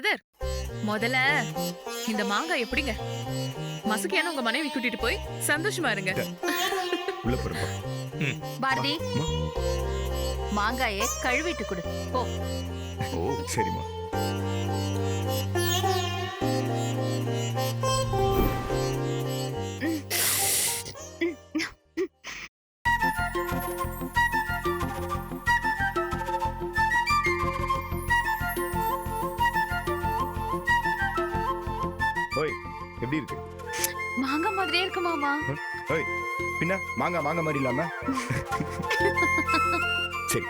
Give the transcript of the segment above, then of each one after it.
Brother முதல்ல இந்த மாங்காய் எப்படிங்க? மசுக்கியான உங்க மனைவி கூட்டிட்டு போய் சந்தோஷமா இருங்க. உள்ள போறப்பா பாரதி. மாங்காயை கழுவிட்டு கொடு. போ. ஓ சரிம்மா. இருக்கு மாமா. ஓய் பின்ன மாங்காய் மாங்காய் மாதிரி இல்லாம? சரி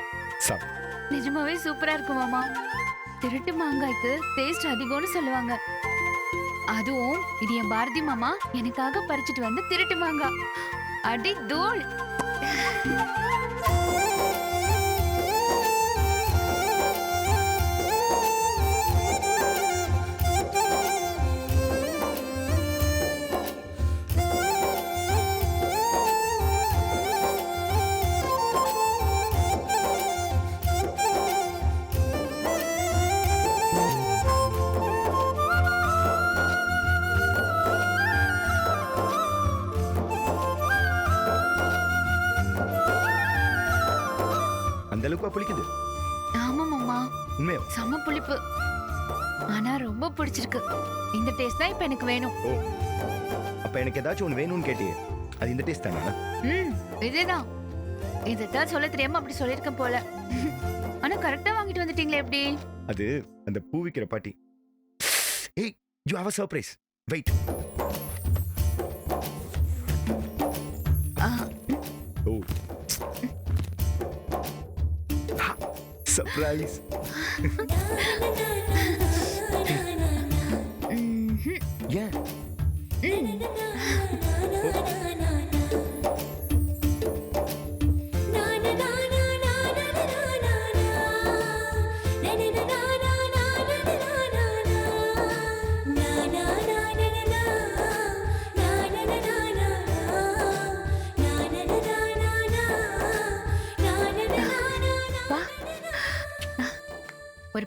சாப். நிஜமாவே சூப்பரா இருக்கு மாமா. திருட்டு மாங்காய்க்கு டேஸ்ட் அதிகம்னு சொல்லுவாங்க. அதுவும் இது என் பாரதி மாமா எனக்காக பறிச்சிட்டு வந்து திருட்டு மாங்காய் அடி தூள் அளவுக்கு புளிக்குது. ஆமா மாமா. உண்மையா? செம புளிப்பு. ஆனா ரொம்ப பிடிச்சிருக்கு. இந்த டேஸ்ட் தான் இப்ப எனக்கு வேணும். ஓ. அப்ப எனக்கு ஏதாச்சும் ஒன்று வேணும்னு கேட்டியே. அது இந்த டேஸ்ட் தானா? ம் இதேதான். இதைத்தான் சொல்ல தெரியாம அப்படி சொல்லியிருக்கேன் போல. ஆனா கரெக்டா வாங்கிட்டு வந்துட்டீங்களே எப்படி? அது அந்த பூ விக்கிற பாட்டி. ஏய் you have a surprise wait surprise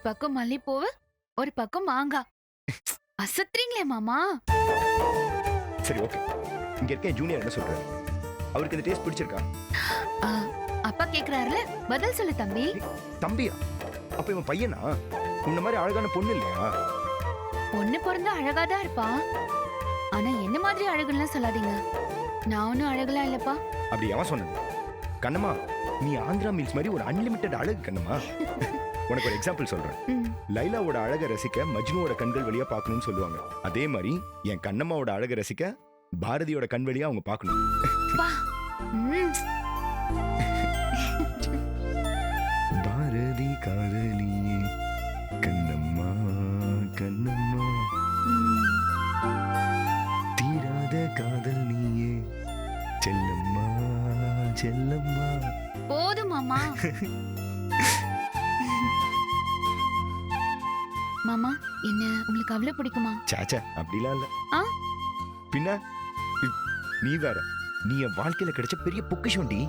பக்கம் மல்லிப்பூவு ஒரு பக்கம் மாங்காய் அசத்துறீங்களே மாமா. சரி ஓகே. இங்க இருக்க ஜூனியர் என்ன சொல்றாரு? அவருக்கு இந்த டேஸ்ட் பிடிச்சிருக்கா? ஆ, அப்பா கேக்குறாருல பதில் சொல்லு தம்பி. தம்பியா? அப்ப இவன் பையனா? உன்ன மாதிரி அழகான பொண்ணு இல்லையா? பொண்ணு பிறந்தா அழகாதான் இருப்பா. ஆனா என்ன மாதிரி அழகுலாம் சொல்லாதீங்க. நான் ஒன்னும் அழகுலாம் இல்லப்பா. அப்படி எவன் சொன்னது. கண்ணம்மா நீ ஆந்திரா மீல்ஸ் மாதிரி ஒரு அன்லிமிட்டெட் அழகு கண்ணம்மா. உனக்கு ஒரு எக்ஸாம்பிள் சொல்றேன். லைலாவோட அழகை ரசிக்க மஜ்னுவோட கண்கள் வழியா பார்க்கணும்னு சொல்லுவாங்க. அதே மாதிரி என் கண்ணம்மாவோட அழகை ரசிக்க பாரதியோட கண் வழியா அவங்க பார்க்கணும். பாரதி காதலியே கண்ணம்மா கண்ணம்மா. தீராத காதல் நீயே செல்லம்மா செல்லம்மா. போதும் மாமா என்ன உங்களுக்கு அவ்வளவு பிடிக்குமா? சாச்சா அப்படிலாம் இல்ல. ஆ? பின்ன இ- நீ வேற நீ என் வாழ்க்கையில கிடைச்ச பெரிய பொக்கிஷம்டி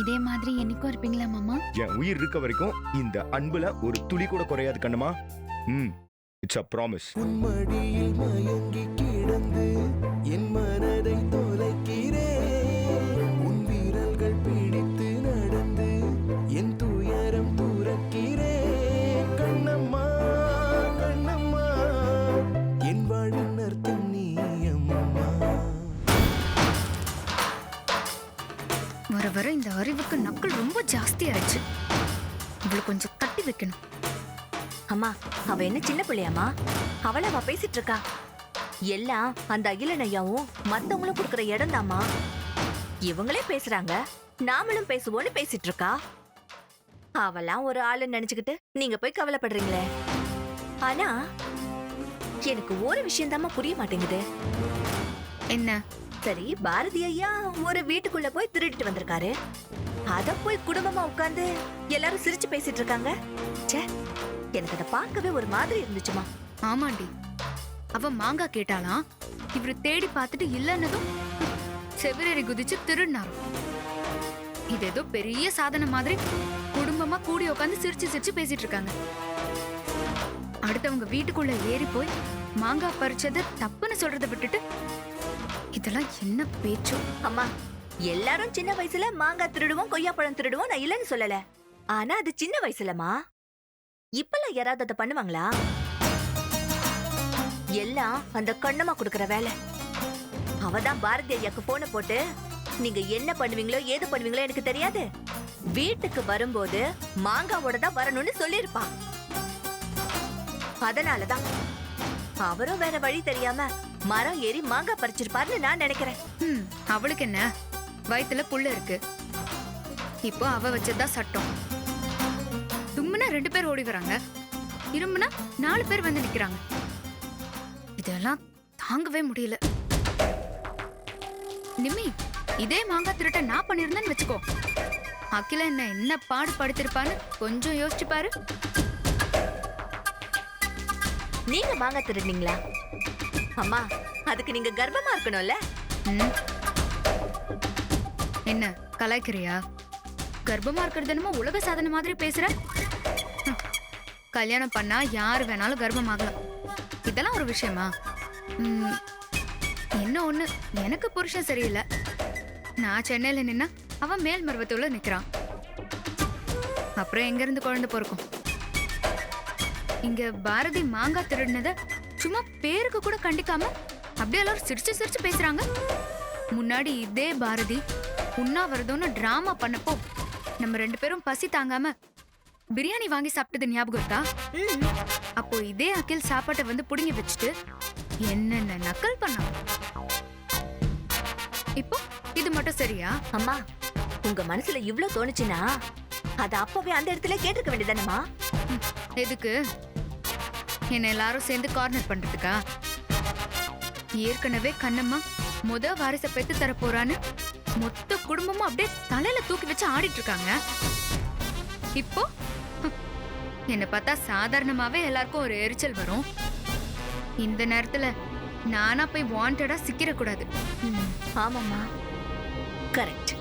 இதே மாதிரி என்னைக்கும் இருப்பீங்களா மாமா? என் உயிர் இருக்க வரைக்கும் இந்த அன்புல ஒரு துளி கூட குறையாது கண்ணம்மா. ம் இட்ஸ் அ ப்ராமிஸ் உன் மடியில் மயங்கி அவ என்ன சின்ன பிள்ளையாம்மா? அவள அவ பேசிட்டு இருக்கா எல்லாம் அந்த அகிலன் ஐயாவும் மத்தவங்களும் கொடுக்குற இடம் இவங்களே பேசுறாங்க. நாமளும் பேசுவோம்னு பேசிட்டு இருக்கா அவெல்லாம் ஒரு ஆளுன்னு நினைச்சுக்கிட்டு நீங்க போய் கவலைப்படுறீங்களே. ஆனா எனக்கு ஒரு விஷயம் புரிய மாட்டேங்குது. என்ன? சரி பாரதி ஐயா ஒரு வீட்டுக்குள்ள போய் திருடிட்டு வந்திருக்காரு. அத போய் குடும்பமா உட்கார்ந்து எல்லாரும் சிரிச்சு பேசிட்டு இருக்காங்க எனக்கு அதை பார்க்கவே ஒரு மாதிரி இருந்துச்சுமா. ஆமாண்டி. அவ மாங்காய் கேட்டாலாம் இவரு தேடி பார்த்துட்டு இல்லன்னதும் செவிரேறி குதிச்சு திருடினாரு. இது ஏதோ பெரிய சாதனை மாதிரி குடும்பமா கூடி உட்காந்து சிரிச்சு சிரிச்சு பேசிட்டு இருக்காங்க. அடுத்தவங்க வீட்டுக்குள்ள ஏறி போய் மாங்காய் பறிச்சது தப்புன்னு சொல்றதை விட்டுட்டு இதெல்லாம் என்ன பேச்சோ. அம்மா எல்லாரும் சின்ன வயசுல மாங்காய் திருடுவோம் கொய்யாப்பழம் திருடுவோம் நான் இல்லைன்னு சொல்லல. ஆனா அது சின்ன வயசுலமா இப்பெல்லாம் யாராவது அதை பண்ணுவாங்களா? எல்லாம் அந்த கண்ணம்மா கொடுக்கற வேலை. அவதான் பாரதி ஐயாக்கு போன போட்டு நீங்க என்ன பண்ணுவீங்களோ ஏது பண்ணுவீங்களோ எனக்கு தெரியாது. வீட்டுக்கு வரும்போது மாங்காவோட தான் வரணும்னு சொல்லியிருப்பான் அதனாலதான் அவரும் வேற வழி தெரியாம மரம் ஏறி மாங்காய் பறிச்சிருப்பாருன்னு நான் நினைக்கிறேன். ம் அவளுக்கு என்ன? வயித்துல புள்ள இருக்கு. இப்போ அவ வச்சதா சட்டம். தும்முனா ரெண்டு பேர் ஓடி வராங்க. இரும்புனா நாலு பேர் வந்து நிக்கிறாங்க. இதெல்லாம் தாங்கவே முடியல. நிம்மி இதே மாங்காய் திருட்ட நான் பண்ணிருந்தேன்னு வச்சுக்கோ. அகில என்ன என்ன பாடு படுத்திருப்பான்னு கொஞ்சம் யோசிச்சு பாரு. நீங்க மாங்காய் திருடுனீங்களா? அம்மா அதுக்கு நீங்க கர்ப்பமா இருக்கணும்ல. என்ன கலாய்க்கிறியா? கர்ப்பமா இருக்கிறது என்னமோ உலக சாதனை மாதிரி பேசுற. கல்யாணம் பண்ணா யார் வேணாலும் கர்ப்பமாகலாம். இதெல்லாம் ஒரு விஷயமா? ம், என்ன ஒண்ணு? எனக்கு புருஷன் சரியில்லை. நான் சென்னையில நின்னா அவன் மேல் மருவத்தூர்ல நிக்கிறான். அப்புறம் எங்க இருந்து குழந்தை பிறக்கும்? இங்க பாரதி மாங்காய் திருடினத சும்மா பேருக்கு கூட கண்டிக்காம அப்படியே எல்லாரும் சிரிச்சு சிரிச்சு பேசுறாங்க. முன்னாடி இதே பாரதி உண்ணாவிரதம்னு டிராமா பண்ணப்போ நம்ம ரெண்டு பேரும் பசி தாங்காம பிரியாணி வாங்கி சாப்பிட்டது ஞாபகம் இருக்கா? அப்போ இதே அகில் சாப்பாட்டை வந்து புடுங்கி வச்சுட்டு என்னென்ன நக்கல் பண்ணான் இப்போ இது மட்டும் சரியா? அம்மா உங்க மனசுல இவ்ளோ தோணுச்சுன்னா அத அப்பவே அந்த இடத்துல கேட்டிருக்க வேண்டியதானம்மா எதுக்கு? என்ன எல்லாரும் சேர்ந்து கார்னர் பண்றதுக்கா? ஏற்கனவே கண்ணம்மா முத வாரிச பெத்து தர போறான்னு மொத்த குடும்பமும் அப்படியே தலையில தூக்கி வச்சு ஆடிட்டு இருக்காங்க. இப்போ என்னை பார்த்தா சாதாரணமாவே எல்லாருக்கும் ஒரு எரிச்சல் வரும். இந்த நேரத்துல நானா போய் வாண்டடா சிக்கிர கூடாது ம், ஆமாம்மா. கரெக்ட்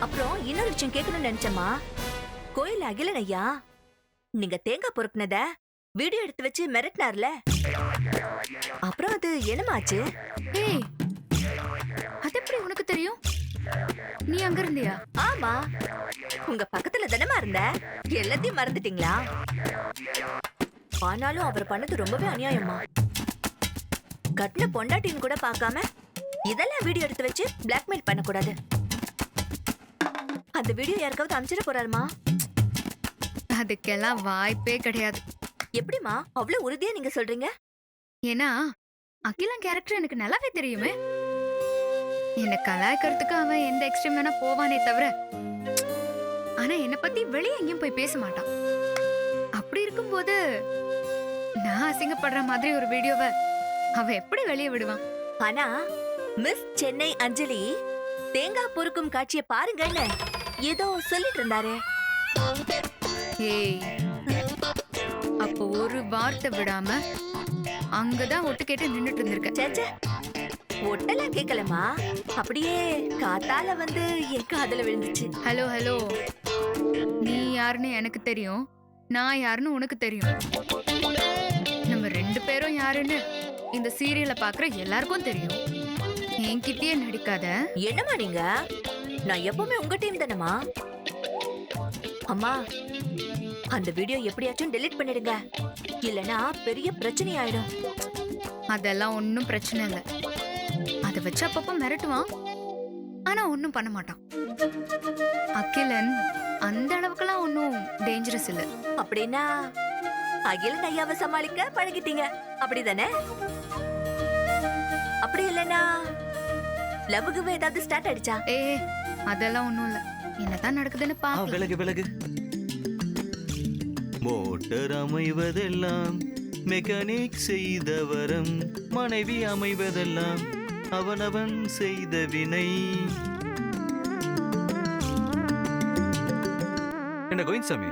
அப்புறம் இன்னொரு விஷயம் கேட்கணும்னு நினைச்சம்மா. கோயில் அகிலன் ஐயா நீங்க தேங்காய் பொறுக்குனத வீடியோ எடுத்து வச்சு மிரட்டினார்ல. அப்புறம் அது என்னமாச்சு ஏய் அது எப்படி உனக்கு தெரியும்? நீ அங்க இருந்தியா ஆமா. உங்க பக்கத்துல தானமா இருந்த? எல்லாத்தையும் மறந்துட்டீங்களா? ஆனாலும் அவர் பண்ணது ரொம்பவே அநியாயமா கட்டின பொண்டாட்டின்னு கூட பார்க்காம இதெல்லாம் வீடியோ எடுத்து வச்சு பிளாக்மெயில் பண்ணக்கூடாது. அந்த வீடியோ யாருக்காவது அனுப்பிச்சிட போறாருமா? அதுக்கெல்லாம் வாய்ப்பே கிடையாது. எப்படிமா அவ்வளவு உறுதியா நீங்க சொல்றீங்க? ஏன்னா அகிலன் கேரக்டர் எனக்கு நல்லாவே தெரியுமே. என்ன கலாய்க்கிறதுக்கு அவன் எந்த எக்ஸ்ட்ரீம் வேணா போவானே தவிர ஆனா என்ன பத்தி வெளியே எங்கேயும் போய் பேச மாட்டான். அப்படி இருக்கும்போது நான் அசிங்கப்படுற மாதிரி ஒரு வீடியோவை அவன் எப்படி வெளியே விடுவான்? ஆனா மிஸ் சென்னை அஞ்சலி தேங்காய் பொறுக்கும் காட்சியை பாருங்கன்னு ஏதோ சொல்லிட்டு இருந்தாரு. ஏய் அப்போ ஒரு வார்த்தை விடாம அங்கதான் ஒட்டு கேட்டு நின்னுட்டு இருந்திருக்க ஒட்டெல்லாம் கேட்கலமா அப்படியே காத்தால வந்து என் காதுல விழுந்துச்சு. Hello hello. நீ யாருன்னு எனக்கு தெரியும். நான் யாருன்னு உனக்கு தெரியும். நம்ம ரெண்டு பேரும் யாருன்னு இந்த சீரியலை பாக்குற எல்லாருக்கும் தெரியும். என்கிட்டயே நடிக்காத. என்னம்மா நீங்க? நான் எப்பவுமே உங்க டீம் தானம்மா. அம்மா அந்த வீடியோ எப்படியாச்சும் டெலீட் பண்ணிடுங்க. இல்லனா பெரிய பிரச்சனை ஆயிடும் அதெல்லாம் ஒன்றும் பிரச்சனை இல்லை. அதை வச்சு அப்பப்போ மிரட்டுவான். ஆனா ஒன்றும் பண்ண மாட்டான். அகிலன் அந்த அளவுக்குலாம் ஒன்றும் டேஞ்சரஸ் இல்லை. அப்படின்னா அகிலன் ஐயாவை சமாளிக்க பழகிட்டீங்க. அப்படிதானே? அப்படி இல்லைன்னா லவ்வுக்கு ஏதாவது ஸ்டார்ட் ஆயிடுச்சா ஏ அதெல்லாம் ஒன்றும் இல்லை. என்னதான் நடக்குதுன்னு பார்க்கலாம் விலகு விலகு. மோட்டர் அமைவதெல்லாம் மெக்கானிக் செய்தவரம் மனைவி அமைவதெல்லாம். அவனவன் செய்த வினை. என்ன கோயின்சாமி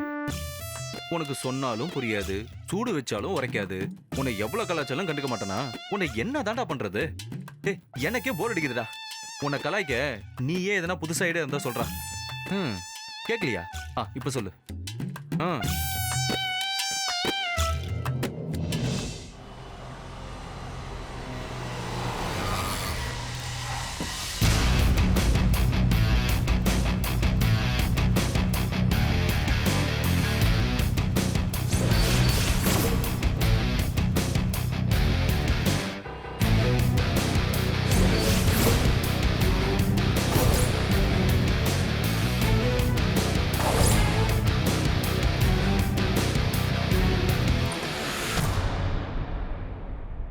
உனக்கு சொன்னாலும் புரியாது சூடு வச்சாலும் உரைக்காது. உன்னை எவ்வளவு கலாச்சாரம் கண்டுக்க மாட்டேனா? உன்னை என்ன தாண்டா பண்றது? ஏய் எனக்கே போர் அடிக்குதுடா. உன்னை கலாய்க்க நீயே எதனா புதுசா ஐடியா இருந்தா சொல்றா. ம் கேட்கலையா ஆ இப்ப சொல்லு. ஆ.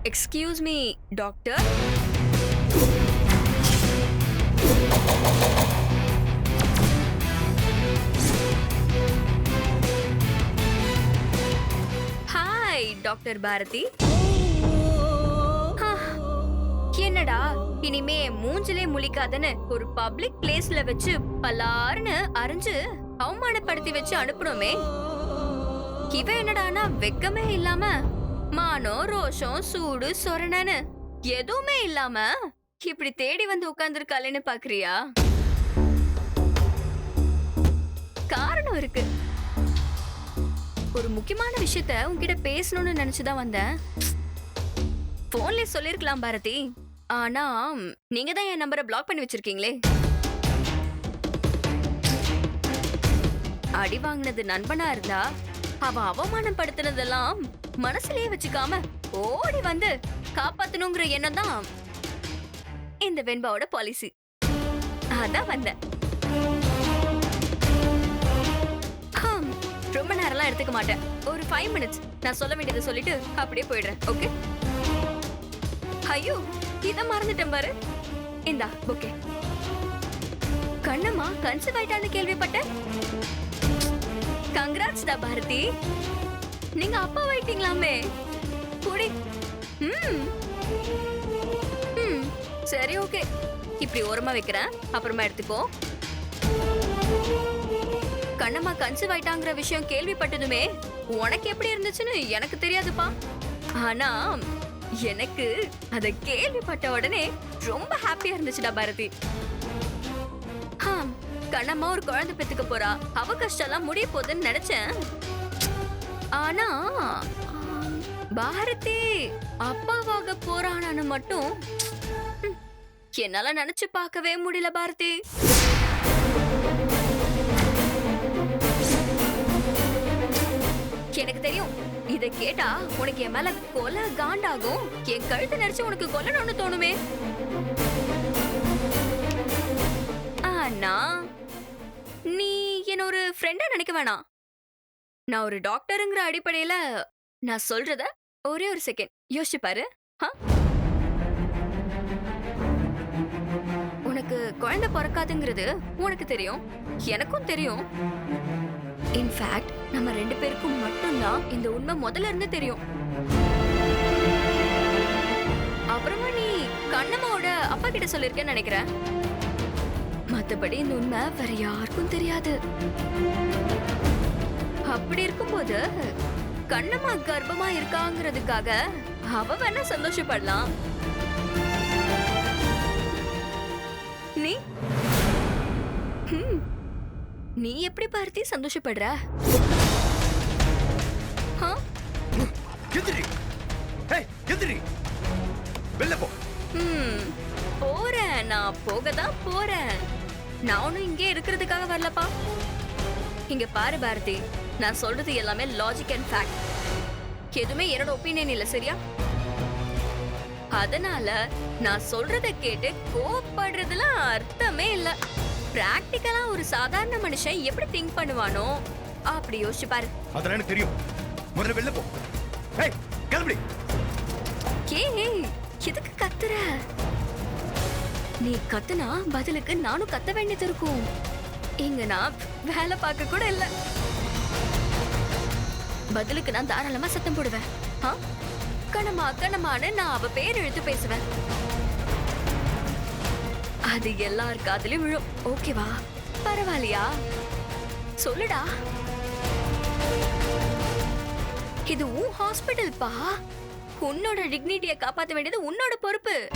Excuse me doctor hi doctor Bharathi என்னடா இனிமே மூஞ்சிலே முழிக்காதன்னு ஒரு பப்ளிக் பிளேஸ்ல வச்சு பலாருன்னு அரைஞ்சு அவமானப்படுத்தி வச்சு அனுப்பணுமே இவ என்னடானா வெக்கமே இல்லாம மானம் ரோஷம் சூடு சொரணன்னு. எதுவுமே இல்லாம இப்படி தேடி வந்து உட்கார்ந்துருக்காளேன்னு பாக்குறியா? காரணம் இருக்கு. ஒரு முக்கியமான விஷயத்த உன்கிட்ட பேசணும்னு நினைச்சுதான் வந்தேன். போன்ல சொல்லிருக்கலாம் பாரதி. ஆனா நீங்க தான் என் நம்பரை பிளாக் பண்ணி வச்சிருக்கீங்களே. அடி வாங்கினது நண்பனா இருந்தா அவ அவமானப்படுத்தினதெல்லாம் மனசுலயே வச்சுக்காம ஓடி வந்து காப்பாத்தணுங்கிற எண்ணம் தான் இந்த வெண்பாவோட பாலிசி அதான் வந்தேன். ரொம்ப நேரம்லாம் எடுத்துக்க மாட்டேன். ஒரு ஃபைவ் மினிட்ஸ் நான் சொல்ல வேண்டியதை சொல்லிட்டு அப்படியே போயிடுறேன் ஓகே ஐயோ இதை மறந்துட்டேன் பாரு. இந்தா ஓகே கண்ணம்மா கன்சர்வ் ஆயிட்டான்னு கேள்விப்பட்டேன். கங்க்ராட்ஸ் டா பாரதி. நீங்க அப்பா வைட்டீங்களாமே குடி. ம். ம். சரி ஓகே. இப்படி ஓரமா வைக்கிறேன். அப்புறமா எடுத்துக்கோ. கண்ணம்மா கன்சீவ் ஆயிட்டாங்கிற விஷயம் கேள்விப்பட்டதுமே உனக்கு எப்படி இருந்துச்சுன்னு எனக்கு தெரியாதுப்பா. ஆனா எனக்கு அதை கேள்விப்பட்ட உடனே ரொம்ப ஹாப்பியா இருந்துச்சுடா பாரதி. கண்ணம்மா ஒரு குழந்தை பெத்துக்க போறா. அவ கஷ்டம்லாம் முடிய போகுதுன்னு நினைச்சேன். ஆனா பாரதி அப்பாவாக போறானான்னு மட்டும் என்னால நினைச்சு பார்க்கவே முடியல பாரதி. எனக்கு தெரியும் இத கேட்டா உனக்கு என் மேல கொலை காண்டாகும். என் கழுத்தை நடிச்சு உனக்கு கொல்லணும்னு தோணுமே. ஆனா நீ என்ன ஒரு ஃப்ரெண்டா நினைக்க வேணாம். நான் ஒரு டாக்டருங்கிற அடிப்படையில நான் சொல்றத ஒரே ஒரு செகண்ட் யோசிச்சு பாரு. உனக்கு குழந்தை பிறக்காதுங்கிறது உனக்கு தெரியும். எனக்கும் தெரியும். இன்ஃபேக்ட் நம்ம ரெண்டு பேருக்கும் மட்டும்தான் இந்த உண்மை முதல்ல இருந்து தெரியும். அப்புறமா நீ கண்ணம்மாவோட அப்பா கிட்ட சொல்லிருக்கேன்னு நினைக்கிறேன். மத்தபடி இந்த உண்மை வேற யாருக்கும் தெரியாது. அப்படி இருக்கும்போது கண்ணம்மா கர்ப்பமா இருக்காங்கிறதுக்காக அவ வேணா சந்தோஷப்படலாம். நீ? நீ எப்படி பார்த்தி சந்தோஷப்படுற? எந்திரி. எந்திரி. வெளில போ. போறேன் நான் போக தான் போறேன். நான் ஒன்னும் இங்கே இருக்கிறதுக்காக வரலப்பா. இங்க பாரு பாரதி நான் சொல்றது எல்லாமே லாஜிக் அண்ட் ஃபேக்ட் எதுவுமே என்னோட ஒப்பீனியன் இல்ல சரியா? அதனால நான் சொல்றத கேட்டு கோவப்படுறதுல அர்த்தமே இல்ல. பிராக்டிக்கலா ஒரு சாதாரண மனுஷன் எப்படி திங்க் பண்ணுவானோ அப்படி யோசிச்சு பாரு. அதெல்லாம் எனக்கு தெரியும். முதல்ல வெளில போ. ஏய் கிளம்பி ஏய் எதுக்கு கத்துற? நீ கத்துனா பதிலுக்கு நானும் கத்த வேண்டியது இருக்கும். இங்க நான் வேலை பார்க்க கூட இல்ல. பதிலுக்கு நான் தாராளமா சத்தம் போடுவேன். ஆ? கணமா கணமான்னு நான் அவ பேர் எழுத்து பேசுவேன். அது எல்லார் காதுலயும் விழும். ஓகேவா? பரவாயில்லையா? சொல்லுடா. இது உன் ஹாஸ்பிடல் பா உன்னோட டிக்னிட்டியை காப்பாற்ற வேண்டியது உன்னோட பொறுப்பு.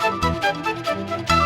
Música